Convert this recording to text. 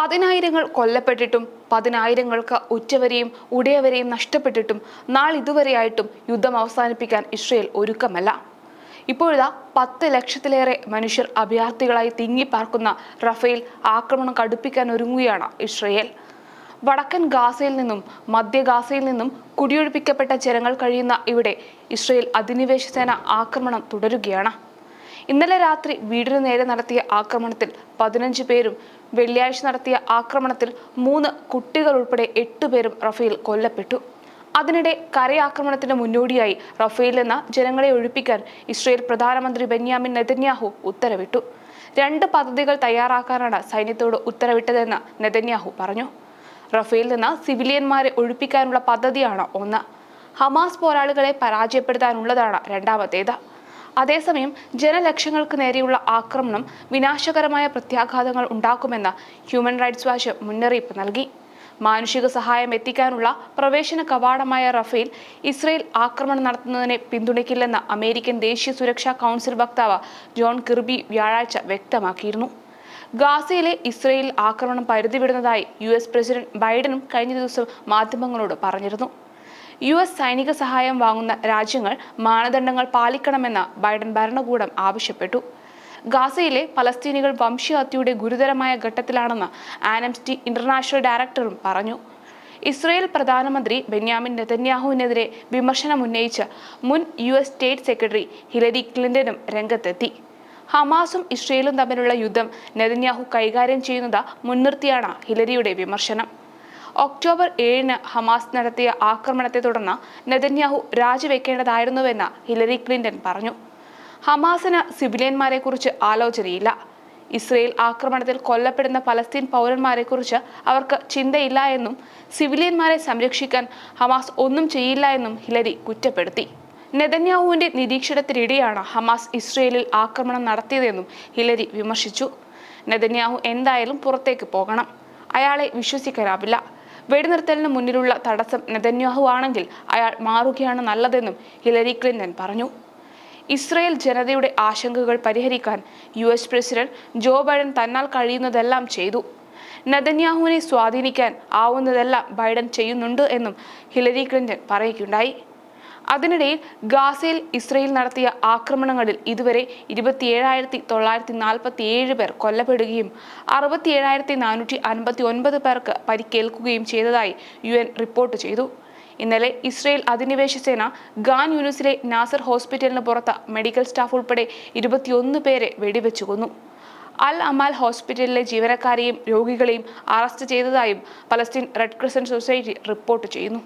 പതിനായിരങ്ങൾ കൊല്ലപ്പെട്ടിട്ടും പതിനായിരങ്ങൾക്ക് ഉറ്റവരെയും ഉടയവരെയും നഷ്ടപ്പെട്ടിട്ടും നാളിതുവരെയായിട്ടും യുദ്ധം അവസാനിപ്പിക്കാൻ ഇസ്രയേൽ ഒരുക്കമല്ല. ഇപ്പോഴിതാ പത്ത് ലക്ഷത്തിലേറെ മനുഷ്യർ അഭയാർത്ഥികളായി തിങ്ങിപ്പാർക്കുന്ന റഫേൽ ആക്രമണം കടുപ്പിക്കാൻ ഒരുങ്ങുകയാണ് ഇസ്രയേൽ. വടക്കൻ ഗാസയിൽ നിന്നും മധ്യ ഗാസയിൽ നിന്നും കുടിയൊഴിപ്പിക്കപ്പെട്ട ജനങ്ങൾ കഴിയുന്ന ഇവിടെ ഇസ്രയേൽ അധിനിവേശ സേന ആക്രമണം തുടരുകയാണ്. ഇന്നലെ രാത്രി വീടിനു നേരെ നടത്തിയ ആക്രമണത്തിൽ പതിനഞ്ച് പേരും വെള്ളിയാഴ്ച നടത്തിയ ആക്രമണത്തിൽ മൂന്ന് കുട്ടികൾ ഉൾപ്പെടെ എട്ട് പേരും റഫേൽ കൊല്ലപ്പെട്ടു. അതിനിടെ കരയാക്രമണത്തിന് മുന്നോടിയായി റഫേൽ എന്ന ജനങ്ങളെ ഒഴിപ്പിക്കാൻ ഇസ്രയേൽ പ്രധാനമന്ത്രി ബെന്യാമിൻ നെതന്യാഹു ഉത്തരവിട്ടു. രണ്ട് പദ്ധതികൾ തയ്യാറാക്കാനാണ് സൈന്യത്തോട് ഉത്തരവിട്ടതെന്ന് നെതന്യാഹു പറഞ്ഞു. റഫേൽ നിന്ന് സിവിലിയന്മാരെ ഒഴിപ്പിക്കാനുള്ള പദ്ധതിയാണ് ഒന്ന്. ഹമാസ് പോരാളികളെ പരാജയപ്പെടുത്താനുള്ളതാണ് രണ്ടാമത്തേത്. അതേസമയം ജനലക്ഷ്യങ്ങൾക്ക് നേരെയുള്ള ആക്രമണം വിനാശകരമായ പ്രത്യാഘാതങ്ങൾ ഉണ്ടാക്കുമെന്ന് ഹ്യൂമൻ റൈറ്റ്സ് വാച്ച് മുന്നറിയിപ്പ് നൽകി. മാനുഷിക സഹായം എത്തിക്കാനുള്ള പ്രവേശന കവാടമായ റഫേൽ ഇസ്രയേൽ ആക്രമണം നടത്തുന്നതിനെ പിന്തുണയ്ക്കില്ലെന്ന് അമേരിക്കൻ ദേശീയ സുരക്ഷാ കൗൺസിൽ വക്താവ് ജോൺ കിർബി വ്യാഴാഴ്ച വ്യക്തമാക്കിയിരുന്നു. ഗാസയിലെ ഇസ്രയേൽ ആക്രമണം പരിധിവിടുന്നതായി യു എസ് പ്രസിഡന്റ് ബൈഡനും കഴിഞ്ഞ ദിവസം മാധ്യമങ്ങളോട് പറഞ്ഞിരുന്നു. യു എസ് സൈനിക സഹായം വാങ്ങുന്ന രാജ്യങ്ങൾ മാനദണ്ഡങ്ങൾ പാലിക്കണമെന്ന് ബൈഡൻ ഭരണകൂടം ആവശ്യപ്പെട്ടു. ഗാസയിലെ പലസ്തീനികൾ വംശഹത്യയുടെ ഗുരുതരമായ ഘട്ടത്തിലാണെന്ന് ആനംസ്റ്റി ഇന്റർനാഷണൽ ഡയറക്ടറും പറഞ്ഞു. ഇസ്രയേൽ പ്രധാനമന്ത്രി ബെന്യാമിൻ നെതന്യാഹുവിനെതിരെ വിമർശനം ഉന്നയിച്ച് മുൻ U S state secretary Hillary ക്ലിന്റനും രംഗത്തെത്തി. ഹമാസും ഇസ്രയേലും തമ്മിലുള്ള യുദ്ധം നെതന്യാഹു കൈകാര്യം ചെയ്യുന്നത് മുൻനിർത്തിയാണ് ഹിലരിയുടെ വിമർശനം. ഒക്ടോബർ ഏഴിന് ഹമാസ് നടത്തിയ ആക്രമണത്തെ തുടർന്ന് നെതന്യാഹു രാജിവെക്കേണ്ടതായിരുന്നുവെന്ന് ഹിലരി ക്ലിന്റൺ പറഞ്ഞു. ഹമാസിന് സിവിലിയന്മാരെ കുറിച്ച് ആലോചനയില്ല. ഇസ്രയേൽ ആക്രമണത്തിൽ കൊല്ലപ്പെടുന്ന പലസ്തീൻ പൗരന്മാരെക്കുറിച്ച് അവർക്ക് ചിന്തയില്ല എന്നും സിവിലിയന്മാരെ സംരക്ഷിക്കാൻ ഹമാസ് ഒന്നും ചെയ്യില്ല എന്നും ഹിലരി കുറ്റപ്പെടുത്തി. നെതന്യാഹുവിന്റെ നിരീക്ഷണത്തിനിടെയാണ് ഹമാസ് ഇസ്രയേലിൽ ആക്രമണം നടത്തിയതെന്നും ഹിലരി വിമർശിച്ചു. നെതന്യാഹു എന്തായാലും പുറത്തേക്ക് പോകണം. അയാളെ വിശ്വസിക്കാനാവില്ല. വെടിനിർത്തലിന് മുന്നിലുള്ള തടസ്സം നെതന്യാഹു ആണെങ്കിൽ അയാൾ മാറുകയാണ് നല്ലതെന്നും ഹിലരി ക്ലിന്റൺ പറഞ്ഞു. ഇസ്രയേൽ ജനതയുടെ ആശങ്കകൾ പരിഹരിക്കാൻ U S president Joe Biden തന്നാൽ കഴിയുന്നതെല്ലാം ചെയ്തു. നെതന്യാഹുവിനെ സ്വാധീനിക്കാൻ ആവുന്നതെല്ലാം ബൈഡൻ ചെയ്യുന്നുണ്ട് എന്നും ഹിലരി ക്ലിന്റൺ പറയുകയുണ്ടായി. അതിനിടയിൽ ഗാസയിൽ ഇസ്രയേൽ നടത്തിയ ആക്രമണങ്ങളിൽ ഇതുവരെ ഇരുപത്തിയേഴായിരത്തി തൊള്ളായിരത്തി നാൽപ്പത്തി ഏഴ് പേർ കൊല്ലപ്പെടുകയും അറുപത്തിയേഴായിരത്തി നാനൂറ്റി അൻപത്തി ഒൻപത് പേർക്ക് പരിക്കേൽക്കുകയും ചെയ്തതായി യു എൻ റിപ്പോർട്ട് ചെയ്തു. ഇന്നലെ ഇസ്രയേൽ അധിനിവേശ സേന ഗാൻ യൂണിസിലെ നാസർ ഹോസ്പിറ്റലിന് പുറത്ത് മെഡിക്കൽ സ്റ്റാഫ് ഉൾപ്പെടെ ഇരുപത്തിയൊന്ന് പേരെ വെടിവെച്ചു കൊന്നു. അൽ അമാൽ ഹോസ്പിറ്റലിലെ ജീവനക്കാരെയും രോഗികളെയും അറസ്റ്റ് ചെയ്തതായും Palestine red crescent society report ചെയ്യുന്നു.